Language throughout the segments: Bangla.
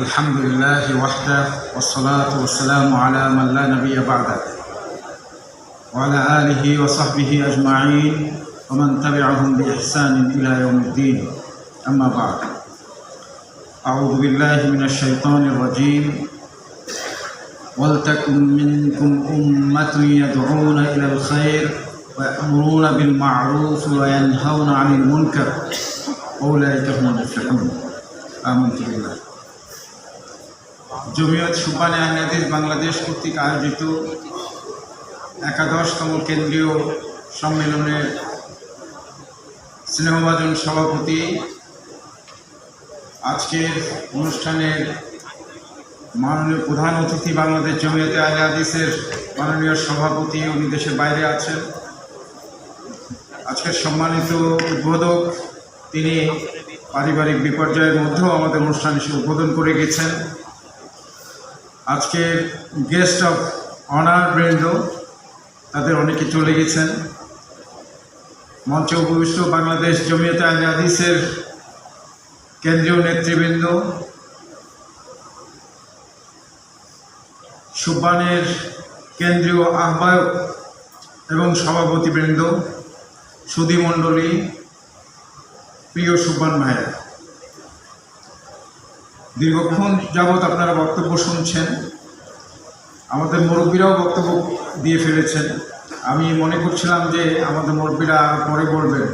الحمد لله وحده والصلاة والسلام على من لا نبي بعده. وعلى آله وصحبه أجمعين ومن تبعهم بإحسان إلى يوم الدين. أما بعد أعوذ بالله من الشيطان الرجيم. ولتكن منكم أمة يدعون إلى الخير ويأمرون بالمعروف وينهون عن المنكر. أولئك هم المفلحون. آمنت بالله. জমিয়ত সুবানে আহলাদিস বাংলাদেশ কর্তৃক আয়োজিত একাদশতম কেন্দ্রীয় সম্মেলনের স্নেহভাজন সভাপতি আজকের অনুষ্ঠানের মাননীয় প্রধান অতিথি বাংলাদেশ জমিয়তে আহলে হাদিসের মাননীয় সভাপতি উনি দেশের বাইরে আছেন। আজকের সম্মানিত উদ্বোধক তিনি পারিবারিক বিপর্যয়ের মধ্যেও আমাদের অনুষ্ঠান এসে উদ্বোধন করে গেছেন। আজকে গেস্ট অফ অনার বৃন্দ, তাদের অনেকে চলে গেছেন। মঞ্চে উপবিষ্ট বাংলাদেশ জমিয়তে আহলে হাদিসের কেন্দ্রীয় নেতৃবৃন্দ সুব্বানের কেন্দ্রীয় আহ্বায়ক এবং সভাপতিবৃন্দ সুধীমণ্ডলী প্রিয় সুব্বান ভাইয়া দীর্ঘক্ষণ যাবৎ আপনারা বক্তব্য শুনছেন। আমাদের মুরব্বীরাও বক্তব্য দিয়ে ফেলেছেন। আমি মনে করছিলাম যে আমাদের মুরব্বীরা আরও পরে বলবেন।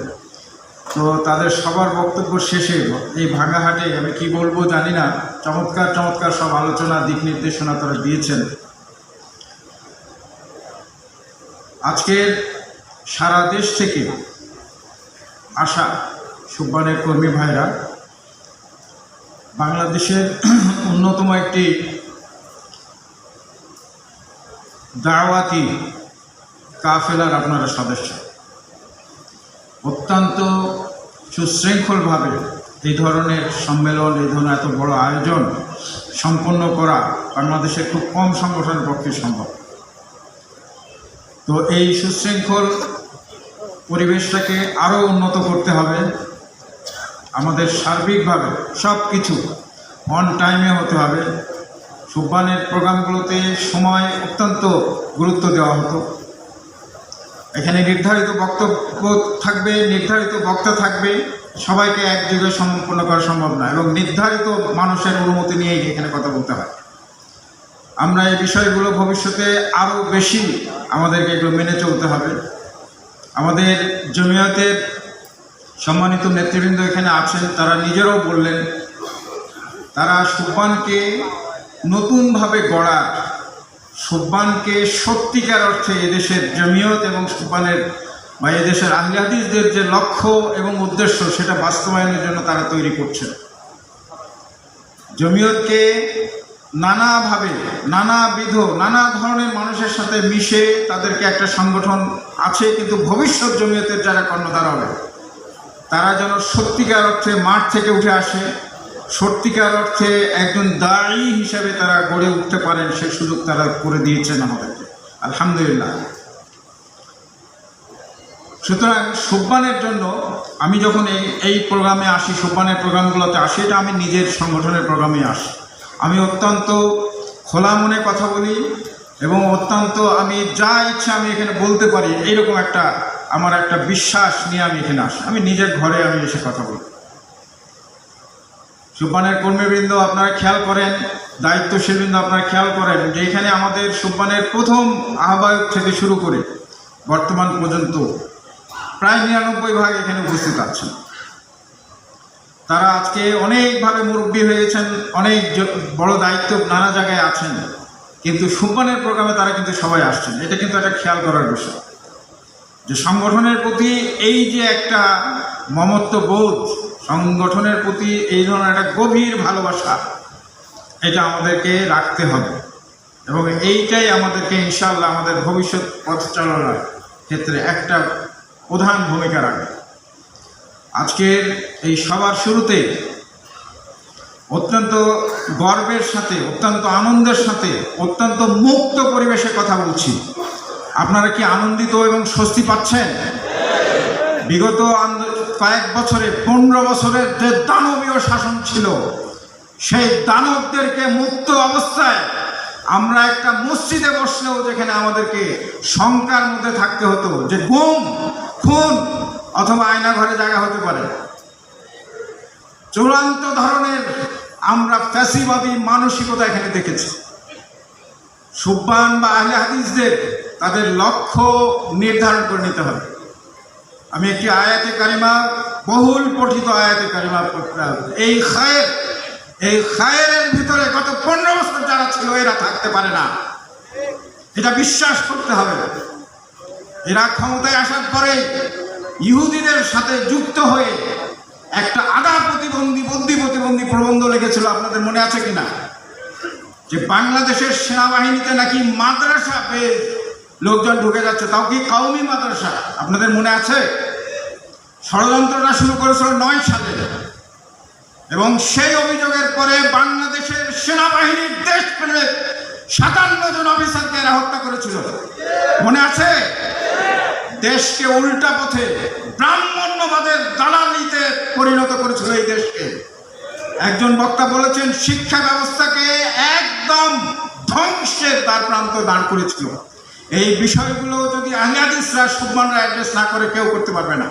তো তাদের সবার বক্তব্য শেষে এই ভাঙাহাটে আমি কি বলব জানি না। চমৎকার চমৎকার সব আলোচনা, দিক নির্দেশনা তারা দিয়েছেন। আজকের সারা দেশ থেকে আসা সুব্বানের কর্মী ভাইরা বাংলাদেশের অন্যতম একটি দাওয়াতি কাফেলার আপনারা সদস্য। অত্যন্ত সুশৃঙ্খলভাবে এই ধরনের সম্মেলন, এই ধরনের এত বড় আয়োজন সম্পন্ন করা বাংলাদেশের খুব কম সংগঠনের পক্ষে সম্ভব। তো এই সুশৃঙ্খল পরিবেশটাকে আরও উন্নত করতে হবে। সার্বিকভাবে সব কিছু অন টাইমে হতে হবে। সুব্বানের প্রোগ্রামগুলোতে সময় অত্যন্ত গুরুত্ব দেওয়া হতো। এখানে নির্ধারিত বক্তব্য থাকবে, নির্ধারিত বক্তা থাকবে, সবাইকে এক যুগে সম্পন্ন করা সম্ভব না এবং নির্ধারিত মানুষের অনুমতি নিয়েই এখানে কথা বলতে হয়। আমরা এই বিষয়গুলো ভবিষ্যতে আরও বেশি আমাদেরকে এগুলো মেনে চলতে হবে। আমাদের জমিয়তের সম্মানিত নেতৃবৃন্দ এখানে আছেন, তারা নিজেরাও বললেন, তারা সুব্বানকে নতুনভাবে গড়া সুব্বানকে সত্যিকার অর্থে এদেশের জমিয়ত এবং সুব্বানের, বা এদেশের আহলে হাদিসদের যে লক্ষ্য এবং উদ্দেশ্য, সেটা বাস্তবায়নের জন্য তারা তৈরি করছেন। জমিয়তকে নানাভাবে, নানাবিধ, নানা ধরনের মানুষের সাথে মিশে তাদেরকে একটা সংগঠন আছে, কিন্তু ভবিষ্যৎ জমিয়তের যারা কর্ণধার হবে তারা যেন সত্যিকার অর্থে মাঠ থেকে উঠে আসে, সত্যিকার অর্থে একজন দায়ী হিসাবে তারা গড়ে উঠতে পারেন, সে সুযোগ তারা করে দিয়েছেন আমাদেরকে। আলহামদুলিল্লাহ। সুতরাং সুব্বানের জন্য আমি যখন এই এই প্রোগ্রামে আসি সুব্বানের প্রোগ্রামগুলোতে আসি, এটা আমি নিজের সংগঠনের প্রোগ্রামে আসি। আমি অত্যন্ত খোলা মনে কথা বলি এবং অত্যন্ত আমি যা ইচ্ছা আমি এখানে বলতে পারি, এইরকম একটা আমার একটা বিশ্বাস নিয়ে আমি এখানে আসি। আমি নিজের ঘরে আমি এসে কথা বলি। সুব্বানের কর্মীবৃন্দ, আপনারা খেয়াল করেন, দায়িত্বশীলবৃন্দ, আপনারা খেয়াল করেন যে এখানে আমাদের সুব্বানের প্রথম আহ্বায়ক থেকে শুরু করে বর্তমান পর্যন্ত প্রায় নিরানব্বই ভাগ এখানে উপস্থিত আছেন। তারা আজকে অনেকভাবে মুরব্বী হয়েছেন, অনেক বড় দায়িত্ব নানা জায়গায় আছেন, কিন্তু সুব্বানের প্রোগ্রামে তারা কিন্তু সবাই আসছেন। এটা কিন্তু একটা খেয়াল করার বিষয়। যে সংগঠনের প্রতি এই যে একটা মমত্ববোধ সংগঠনের প্রতি এই ধরনের একটা গভীর ভালোবাসা, এটা আমাদেরকে রাখতে হবে। এবং এইটাই আমাদেরকে ইনশাল্লাহ আমাদের ভবিষ্যৎ পথ চালনার ক্ষেত্রে একটা প্রধান ভূমিকা রাখবে। আজকের এই সবার শুরুতে অত্যন্ত গর্বের সাথে, অত্যন্ত আনন্দের সাথে, অত্যন্ত মুক্ত পরিবেশে কথা বলছি। আপনারা কি আনন্দিত এবং স্বস্তি পাচ্ছেন? বিগত কয়েক বছরে, পনেরো বছরের যে দানবীয় শাসন ছিল, সেই দানবদেরকে মুক্ত অবস্থায় আমরা একটা মসজিদে বসলেও যেখানে আমাদেরকে শঙ্কার মধ্যে থাকতে হতো যে গুম খুন অথবা আয়না ঘরে জায়গা হতে পারে। চূড়ান্ত ধরনের আমরা ফ্যাসিবাদী মানসিকতা এখানে দেখেছি। সুব্বান বা আহলে হাদিসদের তাদের লক্ষ্য নির্ধারণ করে নিতে হবে। আমি একটি আয়াতে কারিমা, বহুল পঠিত আয়াতে কারিমা পড়তে হবে। এই খায়ের এই খায়ের ভিতরে গত পনেরো বছর যারা ছিল, এরা থাকতে পারে না। এটা বিশ্বাস করতে হবে। এরা ক্ষমতায় আসার পরে ইহুদিদের সাথে যুক্ত হয়ে একটা আধা প্রতিবন্ধী, বন্দি প্রতিবন্ধী প্রবন্ধ লেগেছিল আপনাদের মনে আছে কিনা? যে বাংলাদেশের সেনাবাহিনীতে নাকি মাদ্রাসা পেয়ে লোকজন ঢুকে যাচ্ছে, তাও কি কাউমি মাদ্রাসা? আপনাদের মনে আছে? ষড়যন্ত্রটা শুরু করেছিল নয় সালে। এবং সেই অভিযোগের পরে বাংলাদেশের সেনাবাহিনীর দেশ পেলে সাতান্ন জন অফিসারকে এরা হত্যা করেছিল। মনে আছে? দেশকে উল্টা পথে ব্রাহ্মণ্যবাদের দালালিতে পরিণত করেছিল এই দেশকে। একজন বক্তা বলেছেন, শিক্ষা ব্যবস্থাকে একদম ধ্বংসের তার প্রান্ত দাঁড় করেছিল। এই বিষয়গুলো যদি আহলিয়াদিসরা সুবমানরা অ্যাড্রেস না করে, কেউ করতে পারবে না।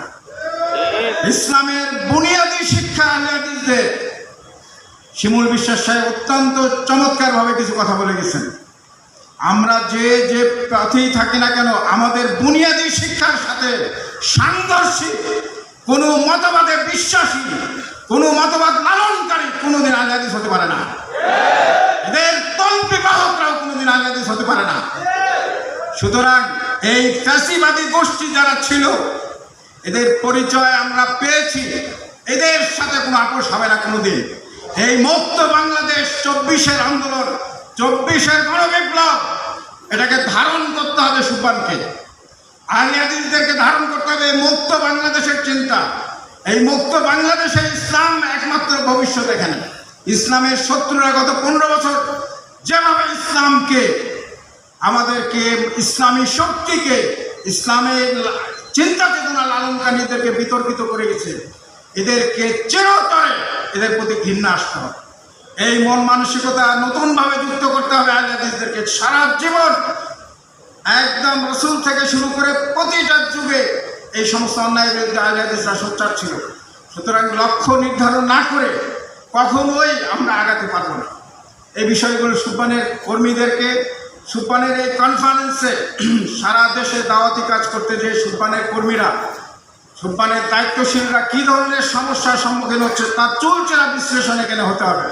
ইসলামের বুনিয়াদী শিক্ষা আহলিয়াদিসদের শিমুল বিশ্বাস সাহেব অত্যন্ত চমৎকারভাবে কিছু কথা বলে গেছেন। আমরা যে যে প্রার্থী থাকি না কেন, আমাদের বুনিয়াদী শিক্ষার সাথে সাংঘর্ষিক, কোনো মতবাদে বিশ্বাসী কোনো মতবাদ লালনকারী কোনোদিন আহলাদিস হতে পারে না। এদের তল্পি বাহকরাও কোনোদিন আহলাদিস হতে পারে না। সুতরাং এই ফ্যাসিবাদী গোষ্ঠী যারা ছিল, এদের পরিচয় আমরা পেয়েছি। এদের সাথে কোনো আপোষ হবে না কোনোদিন। এই মুক্ত বাংলাদেশ চব্বিশের আন্দোলন, চব্বিশের গণবিপ্লব, এটাকে ধারণ করতে হবে সুপানকে আলিয়াদিসদেরকে ধারণ করতে হবে মুক্ত বাংলাদেশের চিন্তা। এই মুক্ত বাংলাদেশে ইসলাম একমাত্র ভবিষ্যৎ এখানে। ইসলামের শত্রুরা গত পনেরো বছর যেভাবে ইসলামকে, আমাদেরকে, ইসলামী শক্তিকে, ইসলামের চিন্তা চেতনা লালনকারীদেরকে বিতর্কিত করে গেছে, এদেরকে চিরতরে এদের প্রতি ঘৃণা আসতে হবে। এই মন মানসিকতা নতুনভাবে যুক্ত করতে হবে আলিয়াদিসদেরকে সারা জীবন একদম রসুল থেকে শুরু করে প্রতিটা যুগে এই সমস্ত অন্যায় বিরুদ্ধে আলিয়াদিসরা সোচ্চার ছিল। সুতরাং লক্ষ্য নির্ধারণ না করে কখনোই আমরা আগাতে পারব না। এই বিষয়গুলো সুপানের কর্মীদেরকে সুপানের এই কনফারেন্সে সারা দেশে দাওয়াতি কাজ করতে যে সুপানের কর্মীরা সুপানের দায়িত্বশীলরা কী ধরনের সমস্যার সম্মুখীন হচ্ছে তার চুলচেরা বিশ্লেষণ এখানে হতে হবে।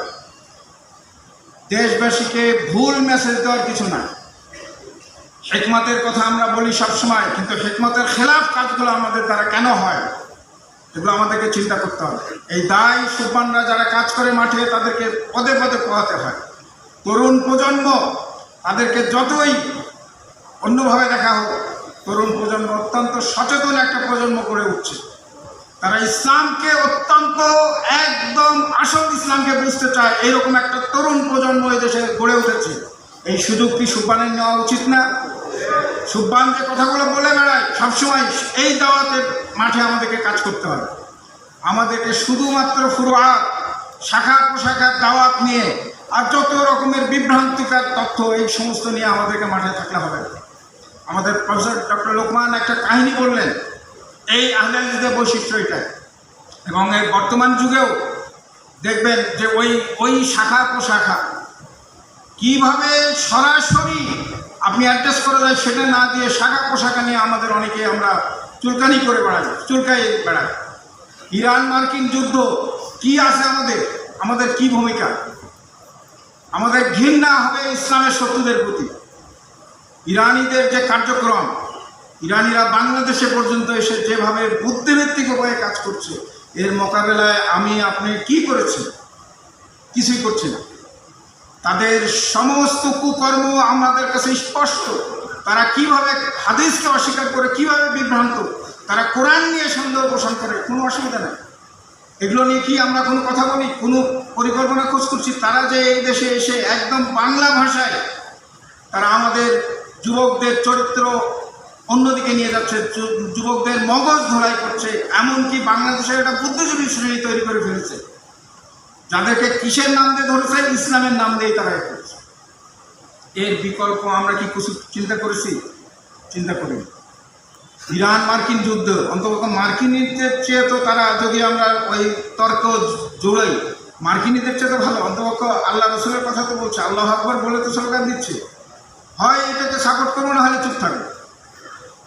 দেশবাসীকে ভুল মেসেজ দেওয়ার কিছু না। হেকমতের কথা আমরা বলি সবসময়, কিন্তু হেকমতের খেলাফ কাজগুলো আমাদের দ্বারা কেন হয়? এগুলো আমাদেরকে চিন্তা করতে হবে। এই দায় সুপানরা যারা কাজ করে মাঠে, তাদেরকে পদে পদে পোহাতে হয়। তরুণ প্রজন্ম, তাদেরকে যতই অন্যভাবে দেখা হোক, তরুণ প্রজন্ম অত্যন্ত সচেতন একটা প্রজন্ম গড়ে উঠছে। তারা ইসলামকে অত্যন্ত একদম আসল ইসলামকে বুঝতে চায় এরকম একটা তরুণ প্রজন্ম এই দেশে গড়ে উঠেছে। এই সুযোগ কি সুব্বানের নেওয়া উচিত না? সুব্বান যে কথাগুলো বলে বেড়ায়, সবসময় এই দাওয়াতে মাঠে আমাদেরকে কাজ করতে হবে। আমাদেরকে শুধুমাত্র ফুরুয়াত শাখা পোশাখার দাওয়াত নিয়ে আর যত রকমের বিভ্রান্তিকার তথ্য, এই সমস্ত নিয়ে আমাদেরকে মাঠে থাকলে হবে আমাদের প্রফেসর ডক্টর লোকমান একটা কাহিনী বললেন, এই আহলাদিদের বৈশিষ্ট্য এটা এবং এর বর্তমান যুগেও দেখবেন যে ওই ওই শাখা পোশাখা কীভাবে সরাসরি আপনি অ্যাড্রেস করে দেয় সেটা না দিয়ে শাখা পোশাকা নিয়ে আমাদের অনেকে আমরা চুলকানি করে বেড়াই, চুলকাই বেড়াই। ইরান মার্কিন যুদ্ধ, কি আছে আমাদের? আমাদের কি ভূমিকা? আমাদের ঘৃণা হবে ইসলামের শত্রুদের প্রতি। ইরানিদের যে কার্যক্রম, ইরানিরা বাংলাদেশে পর্যন্ত এসে যেভাবে বুদ্ধিভিত্তিক উপায়ে কাজ করছে, এর মোকাবেলায় আমি, আপনি কি করেছি কিছুই করছি না। তাদের সমস্ত কুকর্ম আমাদের কাছে স্পষ্ট। তারা কীভাবে হাদিসকে অস্বীকার করে, কীভাবে বিভ্রান্ত? তারা কোরআন নিয়ে সন্দেহ পোষণ করে, কোনো অসুবিধা নেই। এগুলো নিয়ে কি আমরা কোনো কথা বলি, কোনো পরিকল্পনা খোঁজ করছি? তারা যে এই দেশে এসে একদম বাংলা ভাষায় তারা আমাদের যুবকদের চরিত্র অন্যদিকে নিয়ে যাচ্ছে যুবকদের মগজ ধরাই করছে, এমনকি বাংলাদেশের একটা বুদ্ধিজীবী শ্রেণি তৈরি করে ফেলেছে। যাদেরকে কিসের নাম দিয়ে ধরেছে? ইসলামের নাম দিয়েই তারা করেছে এর বিকল্প আমরা কি কিছু চিন্তা করেছি? চিন্তা করিনি ইরান মার্কিন যুদ্ধ, অন্তত মার্কিনীদের চেয়ে তো তারা যদি আমরা ওই তর্ক জোড়াই মার্কিনীদের চেয়ে তো ভালো। অন্তপক্ষ আল্লাহ রসুলের কথা তো বলছে, আল্লাহ আকবর বলে তো সরকার দিচ্ছে। হয় এটাকে সাপোর্ট করব, না হলে চুপ থাকবে।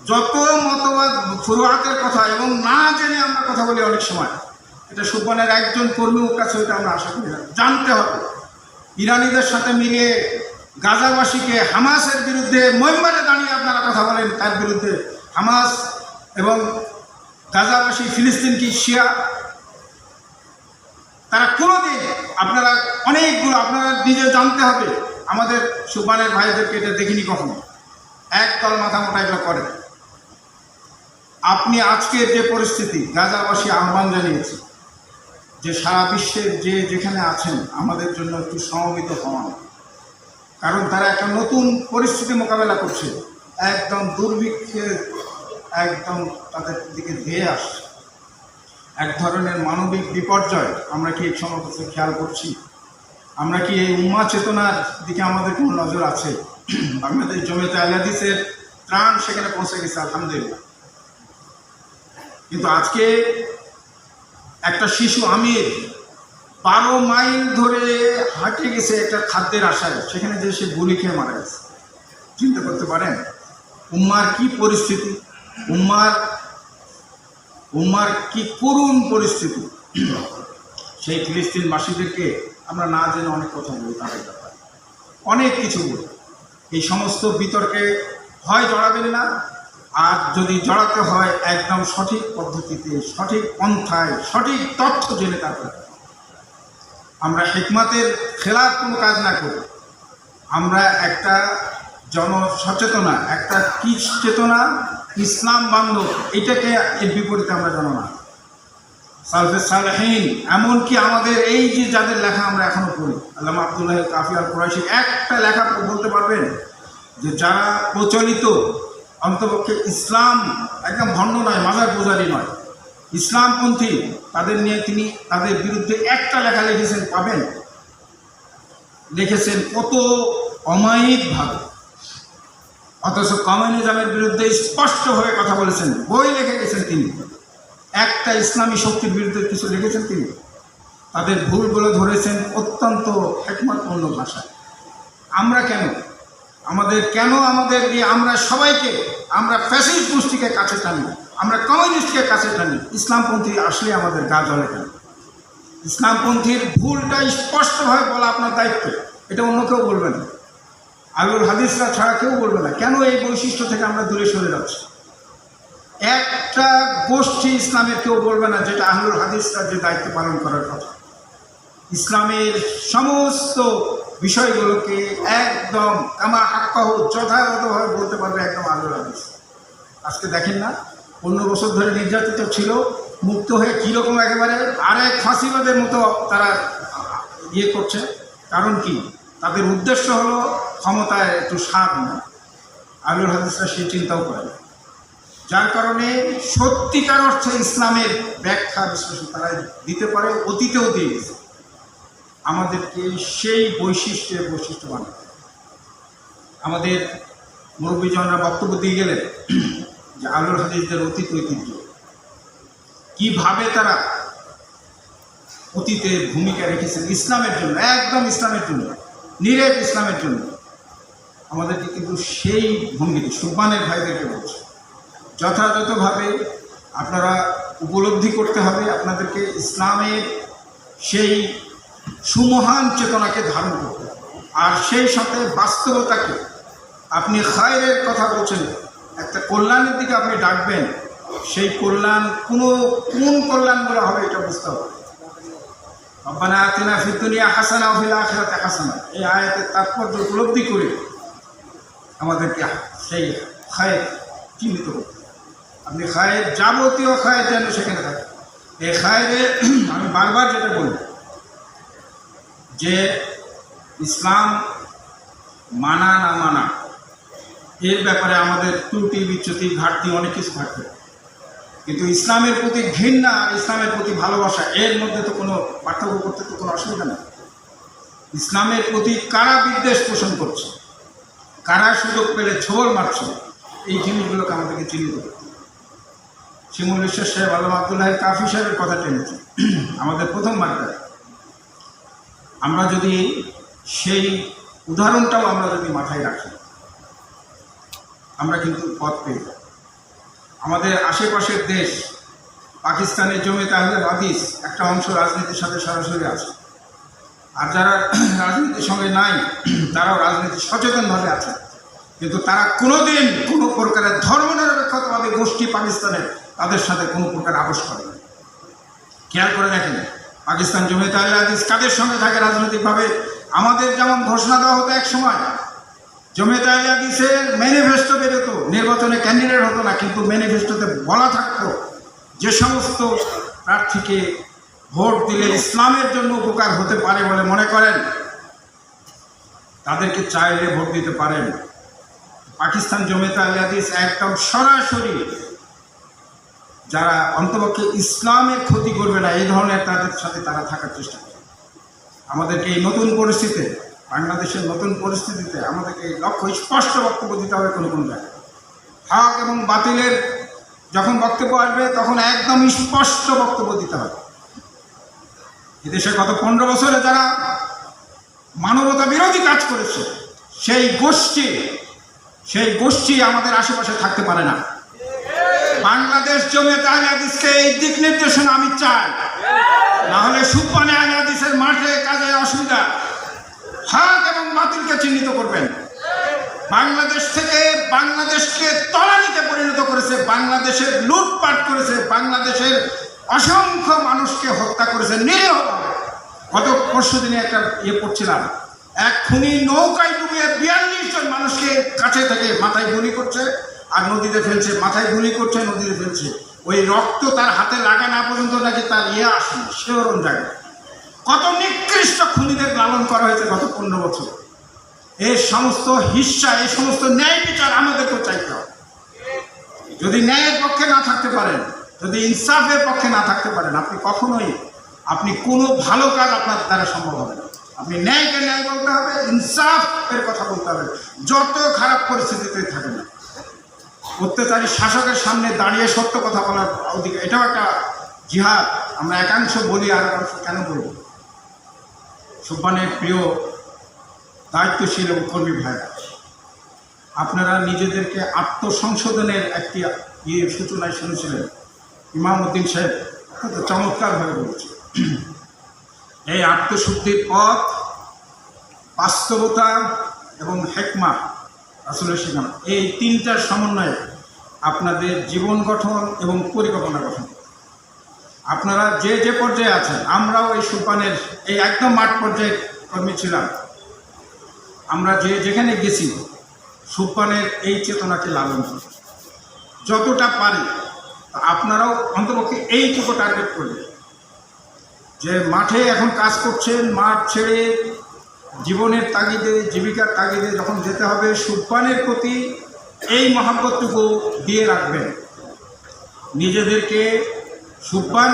যত মতবাদ ফুরুয়াতের কথা এবং না জেনে আমরা কথা বলি অনেক সময়। এটা সুপানের একজন কর্মীর কাছে ওইটা আমরা আশা করি না। জানতে হবে। ইরানিদের সাথে মিলিয়ে গাজাবাসীকে হামাসের বিরুদ্ধে মহিমারে দাঁড়িয়ে আপনারা কথা বলেন, তার বিরুদ্ধে হামাস এবং গাজাবাসী ফিলিস্তিন কি শিয়া? তারা কোনোদিন আপনারা অনেকগুলো আপনারা নিজে জানতে হবে। আমাদের সুপানের ভাইদেরকে এটা দেখিনি কখনো। একদল মাথা মোটা এগুলো করে। আপনি আজকের যে পরিস্থিতি, গাজাবাসী আহ্বান জানিয়েছে। যে সারা বিশ্বের যে যেখানে আছেন, আমাদের জন্য একটু সমবেত হন। কারণ তারা একটা নতুন পরিস্থিতি মোকাবেলা করছে। একদম দুর্ভিক্ষের একদম তাদের দিকে ধেয়ে আসছে। এক ধরনের মানবিক বিপর্যয় আমরা কি এই সমস্ত খেয়াল করছি? আমরা কি এই উম্মা চেতনার দিকে আমাদের কোনো নজর আছে? বাংলাদেশ জমিয়তে আলিয়াদিসের ত্রাণ সেখানে পৌঁছে গেছে, আলহামদুলিল্লাহ। কিন্তু আজকে একটা শিশু আমির বারো মাইল ধরে হাঁটে গেছে একটা খাদ্যের আশায়। সেখানে যে সে গুলি খেয়ে মারা গেছে। চিন্তা করতে পারেন, উম্মার কি পরিস্থিতি? উম্মার উম্মার কি করুণ পরিস্থিতি? সেই ফিলিস্তিনবাসীদেরকে আমরা না জেনে অনেক কথা বলি তাদের ব্যাপারে। অনেক কিছু বলি। এই সমস্ত বিতর্কে হয় জড়াবেন না। আর যদি জড়াতে হয় একদম সঠিক পদ্ধতিতে, সঠিক পন্থায়, সঠিক তথ্য জেনে তারপরে। আমরা হেকমাতের খেলার কোনো কাজ না করি। আমরা একটা জনসচেতনা, একটা কি চেতনা? ইসলাম বান্ধব, এটাকে এর বিপরীতে আমরা জানো না। সালফে সালহীন, এমনকি আমাদের এই যে যাদের লেখা আমরা এখনও পড়ি আল্লাহ আবদুল্লাহ কাফি আল কুরাইশি একটা লেখা বলতে পারবেন যে যারা প্রচলিত অন্তপক্ষে ইসলাম একদম ভণ্ড নয়, মাজার পূজারি নয়। ইসলামপন্থী, তাদের নিয়ে তিনি তাদের বিরুদ্ধে একটা লেখা লিখেছেন, পাবেন? লিখেছেন, কত অমায়িকভাবে অথচ কমিউনিজমের বিরুদ্ধে স্পষ্টভাবে কথা বলেছেন, বই লিখে গেছেন তিনি। একটা ইসলামী শক্তির বিরুদ্ধে কিছু লিখেছেন তিনি। তাদের ভুলগুলো ধরেছেন অত্যন্ত একমাত্রপূর্ণ ভাষায়। আমরা কেন আমাদের কেন আমাদের আমরা সবাইকে, আমরা ফ্যাসিস্ট গোষ্ঠীকে কাছে টানি, আমরা কমিউনিস্টকে কাছে টানি, ইসলামপন্থী আসলে আমাদের গা জ্বলে কেন? ইসলামপন্থীর ভুলটা স্পষ্টভাবে বলা আপনার দায়িত্ব, এটা অন্য কেউ বলবে না। আলুর হাদিসরা ছাড়া কেউ বলবে না, কেন এই বৈশিষ্ট্য থেকে আমরা দূরে সরে যাচ্ছি? একটা গোষ্ঠী ইসলামের কেউ বলবে না, যেটা আহলুল হাদিসরা যে দায়িত্ব পালন করার কথা। ইসলামের সমস্ত বিষয়গুলোকে একদম আমার হাক্কাহ যথাযথভাবে বলতে পারবে একদম আহলুল হাদিস আজকে দেখেন না, পনেরো বছর ধরে নির্যাতিত ছিল, মুক্ত হয়ে কীরকম একেবারে আরেক ফাঁসিবাদের মতো তারা ইয়ে করছে। কারণ কি? তাদের উদ্দেশ্য হলো ক্ষমতায় একটু স্বাদ না আলুর হাদিসরা সেই চিন্তাও করে। যার কারণে সত্যিকার অর্থে ইসলামের ব্যাখ্যা বিশ্লেষণ তারা দিতে পারে, অতীতেও দিয়ে গেছে আমাদেরকে সেই বৈশিষ্ট্যের বৈশিষ্ট্য হবে। আমাদের মুরব্বীজনরা বক্তব্য দিয়ে গেলেন যে আলুর হাদিসদের অতীত ঐতিহ্য কীভাবে তারা অতীতের ভূমিকা রেখেছেন ইসলামের জন্য, একদম ইসলামের জন্য, নিরেট ইসলামের জন্য আমাদেরকে কিন্তু সেই ভঙ্গিতে সুবানের ভাইদেরকে বলছে, যথাযথভাবে আপনারা উপলব্ধি করতে হবে আপনাদেরকে ইসলামের সেই সুমহান চেতনাকে ধারণ করতে আর সেই সাথে বাস্তবতাকে আপনি খায়ের কথা বলছেন, একটা কল্যাণের দিকে আপনি ডাকবেন, সেই কল্যাণ কোনো, কোন কল্যাণ বলা হবে এটা বুঝতে হবে। রব্বানা আতিনা ফিদুনিয়া হাসানা ও ফিল আখিরাতে হাসানা। এই আয়াতের তাৎপর্য উপলব্ধি করে আমাদেরকে সেই খায়ের চিহ্নিত করতে আপনি খায়ের যাবতীয় খায়ের যেন সেখানে থাকে। এই খায়েরে, আমি বারবার যেটা বলি যে ইসলাম মানা না মানা, এর ব্যাপারে আমাদের ত্রুটি, বিচ্যুতি, ঘাটতি অনেক কিছু থাকবে। কিন্তু ইসলামের প্রতি ঘৃণা ইসলামের প্রতি ভালোবাসা, এর মধ্যে তো কোনো পার্থক্য করতে তো কোনো অসুবিধা নেই। ইসলামের প্রতি কারা বিদ্বেষ পোষণ করছে? কারা সুযোগ পেলে ছোবল মারছে? এই জিনিসগুলোকে আমাদেরকে চিহ্নিত করতে। শিমুল ঈশ্বর সাহেব আলম আবদুল্লাহ কাফি সাহেবের কথা টেনেছে। আমাদের প্রথম বার্তায় আমরা যদি সেই উদাহরণটাও আমরা যদি মাথায় রাখি, আমরা কিন্তু পথ পেয়ে যাব। আমাদের আশেপাশের দেশ, পাকিস্তানের জমিতে তাহলে হাদিস একটা অংশ রাজনীতির সাথে সরাসরি আছে। আর যারা রাজনীতির সঙ্গে নাই, তারাও রাজনীতি সচেতনভাবে আছে। কিন্তু তারা কোনোদিন কোনো প্রকারের ধর্মনিরপেক্ষতাবাদী গোষ্ঠী পাকিস্তানের তাদের সাথে কোনো প্রকার আপোষ করে না। খেয়াল করে দেখেন পাকিস্তান জমিতে আহলে হাদিস কাদের সঙ্গে থাকে রাজনৈতিকভাবে? আমাদের যেমন ঘোষণা দেওয়া হতো এক সময় জমিতে আহলে হাদিসের ম্যানিফেস্টো বেরোতো নির্বাচনে ক্যান্ডিডেট হতো না, কিন্তু ম্যানিফেস্টোতে বলা থাকতো যে সমস্ত প্রার্থীকে ভোট দিলে ইসলামের জন্য উপকার হতে পারে বলে মনে করেন। তাদেরকে চাইলে ভোট দিতে পারেন। পাকিস্তান জমিতে আহলে হাদিস একদম সরাসরি যারা অন্তপক্ষে ইসলামের ক্ষতি করবে না, এই ধরনের তাদের সাথে তারা থাকার চেষ্টা করে আমাদেরকে এই নতুন পরিস্থিতিতে, বাংলাদেশের নতুন পরিস্থিতিতে আমাদেরকে লক্ষ্য, স্পষ্ট বক্তব্য দিতে হবে কোনো কোনো জায়গায়। হক এবং বাতিলের যখন বক্তব্য আসবে, তখন একদম স্পষ্ট বক্তব্য দিতে হবে। এদেশে গত পনেরো বছরে যারা মানবতা বিরোধী কাজ করেছে, সেই গোষ্ঠী সেই গোষ্ঠী আমাদের আশেপাশে থাকতে পারে না। বাংলাদেশ জমিয়তে হাদিসকে এই দিক নির্দেশনা আমি চাই। না হলে সুপানে আহলে হাদিসের মাঠে কাজে অসুবিধা। হক এবং বাতিলকে চিহ্নিত করবেন। বাংলাদেশ থেকে বাংলাদেশকে তলানিতে পরিণত করেছে, বাংলাদেশের লুটপাট করেছে, বাংলাদেশের অসংখ্য মানুষকে হত্যা করেছে নিরীহভাবে। গত পরশু দিনে একটা ইয়ে পড়ছিলাম। এক খুনি নৌকায় ডুবিয়ে বিয়াল্লিশ জন মানুষকে কাছে থেকে মাথায় গুলি করছে। আর নদীতে ফেলছে, মাথায় গুলি করছে, নদীতে ফেলছে। ওই রক্ত তার হাতে লাগা না পর্যন্ত নাকি তার ইয়ে আসে শিহরণ জায়গায় কত নিকৃষ্ট খুনিদের লালন করা হয়েছে গত পনেরো বছর। এই সমস্ত হিস্সা এই সমস্ত ন্যায় বিচার আমাদেরকেও চাইতে হবে। যদি ন্যায়ের পক্ষে না থাকতে পারেন, যদি ইনসাফের পক্ষে না থাকতে পারেন, আপনি কখনোই, আপনি কোনো ভালো কাজ আপনার দ্বারা সম্ভব হবে না। আপনি ন্যায়কে ন্যায় বলতে হবে, ইনসাফের কথা বলতে হবে। যত খারাপ পরিস্থিতিতে থাকে না। অত্যাচারী শাসকের সামনে দাঁড়িয়ে সত্য কথা বলার অধিকার। এটাও একটা জিহাদ। আমরা একাংশ বলি, আর একাংশ কেন বলব? সুব্বানের প্রিয়, দায়িত্বশীল এবং কর্মী ভাইরা, আপনারা নিজেদেরকে আত্মসংশোধনের একটি ইয়ে সূচনায় শুনেছিলেন। ইমাম উদ্দিন সাহেব কত চমৎকারভাবে বলেছে এই আত্মশুদ্ধির পথ, বাস্তবতা এবং হেকমা আসলে শিখানো এই তিনটার সমন্বয়ে আপনাদের জীবন গঠন এবং পরিকল্পনা গঠন। আপনারা যে যে পর্যায়ে আছেন, আমরাও এই সুপানের, এই একদম মাঠ পর্যায়ে কর্মী ছিলাম। আমরা যে, যেখানে গেছি, সুপানের এই চেতনাকে লালন করি। যতটা পারি, আপনারাও অন্তপক্ষে এইটুকু টার্গেট করবেন। যে মাঠে এখন কাজ করছেন, মাঠ ছেড়ে জীবনের তাগিদে, জীবিকার তাগিদে যখন যেতে হবে সুপানের প্রতি এই মহাব্বতটুকু দিয়ে রাখবেন। নিজেদেরকে সুপান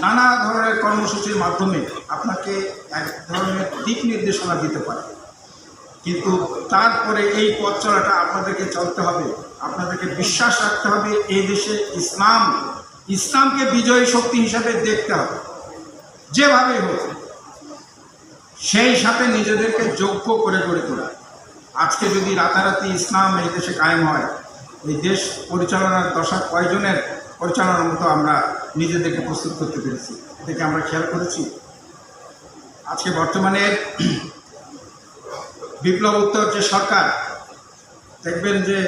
নানা ধরনের কর্মসূচির মাধ্যমে আপনাকে এক ধরনের দিক নির্দেশনা দিতে পারে। কিন্তু তারপরে এই পথ চলাটা আপনাদেরকে চলতে হবে, আপনাদেরকে বিশ্বাস রাখতে হবে, এই দেশে ইসলাম, ইসলামকে বিজয়ী শক্তি হিসাবে দেখতে হবে। যেভাবেই হোক সেই সাথে নিজেদেরকে যোগ্য করে গড়ে তোলা। আজকে যদি রাতারাতি ইসলাম এই দেশে কায়েম হয়, এই দেশ পরিচালনার দশা কয়জনের পরিচালনার মতো আমরা নিজেদেরকে প্রস্তুত করতে পেরেছি, এটাকে আমরা খেয়াল করেছি। আজকে বর্তমানে বিপ্লব উত্তর যে সরকার, দেখবেন যে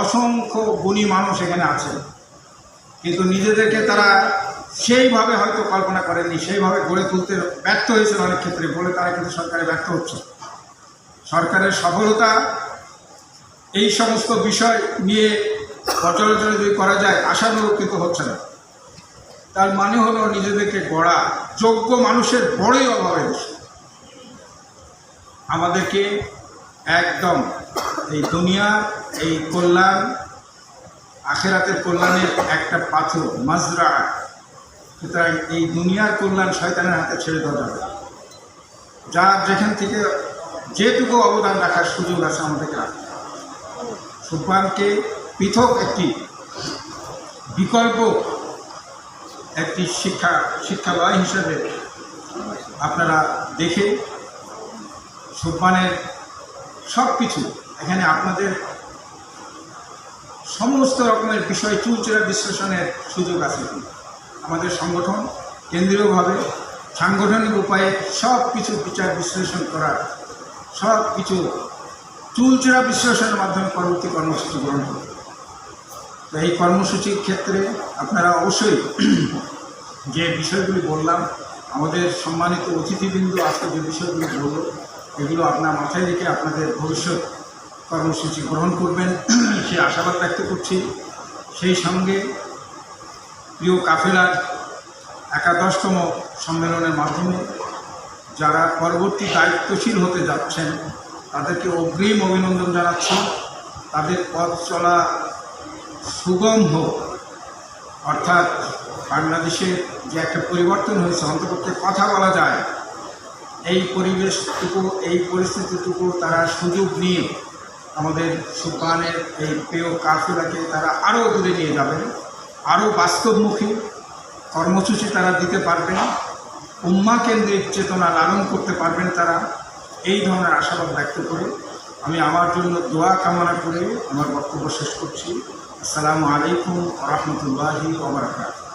অসংখ্য গুণী মানুষ এখানে আছে। কিন্তু নিজেদেরকে তারা সেইভাবে হয়তো কল্পনা করেননি, সেইভাবে গড়ে তুলতে ব্যর্থ হয়েছে অনেক ক্ষেত্রে, বলে তারা কিন্তু সরকারে ব্যর্থ হচ্ছে। সরকারের সফলতা এই সমস্ত বিষয় নিয়ে পর্যালোচনা যদি করা যায়, আশানুরূপ কিন্তু হচ্ছে না। তার মানে হলো নিজেদেরকে গড়া, যোগ্য মানুষের বড়ই অভাব আমাদেরকে একদম এই দুনিয়া, এই কল্যাণ, আখেরাতের কল্যাণের একটা পাথর মাজরা সুতরাং এই দুনিয়ার কল্যাণ শয়তানের হাতে ছেড়ে দেওয়া যাবে। যার যেখান থেকে যেটুকু অবদান রাখার সুযোগ আছে আমাদেরকে রাখতে হবে। সুপানকে পৃথক একটি বিকল্প, একটি শিক্ষা, শিক্ষালয় হিসেবে আপনারা দেখে সুপানের সব কিছু এখানে আপনাদের সমস্ত রকমের বিষয় চুলচেরা বিশ্লেষণের সুযোগ আছে আমাদের সংগঠন কেন্দ্রীয়ভাবে সাংগঠনিক উপায়ে সব কিছু বিচার বিশ্লেষণ করার, সব কিছু চুলচেরা বিশ্লেষণের মাধ্যমে পরবর্তী কর্মসূচি গ্রহণ করবে। তো এই কর্মসূচির ক্ষেত্রে আপনারা অবশ্যই যে বিষয়গুলি বললাম, আমাদের সম্মানিত অতিথিবৃন্দ আজকে যে বিষয়গুলি বলল, এগুলো আপনার মাথায় রেখে আপনাদের ভবিষ্যৎ কর্মসূচি গ্রহণ করবেন। সে আশাবাদ ব্যক্ত করছি। সেই সঙ্গে প্রিয় কাফেলার একাদশতম সম্মেলনের মাধ্যমে যারা পরবর্তী দায়িত্বশীল হতে যাচ্ছেন, তাদেরকে অগ্রিম অভিনন্দন জানাচ্ছি। তাদের পথ চলা সুগম হোক। অর্থাৎ বাংলাদেশে যে একটা পরিবর্তন হয়েছে অন্তপক্ষে কথা বলা যায়, এই পরিবেশটুকু, এই পরিস্থিতিটুকু তারা সুযোগ নিয়ে আমাদের সুপানের এই প্রিয় কাফেলাকে তারা আরও দূরে নিয়ে যাবেন। আরও বাস্তবমুখী কর্মসূচি তারা দিতে পারবেন উম্মা কেন্দ্রিক চেতনা লালন করতে পারবেন তারা। এই ধরনের আশাবাদ ব্যক্ত করে আমি আমার জন্য দোয়া কামনা করে আমার বক্তব্য শেষ করছি। আসসালামু আলাইকুম রহমতুল্লাহি ওবরাকাতুহু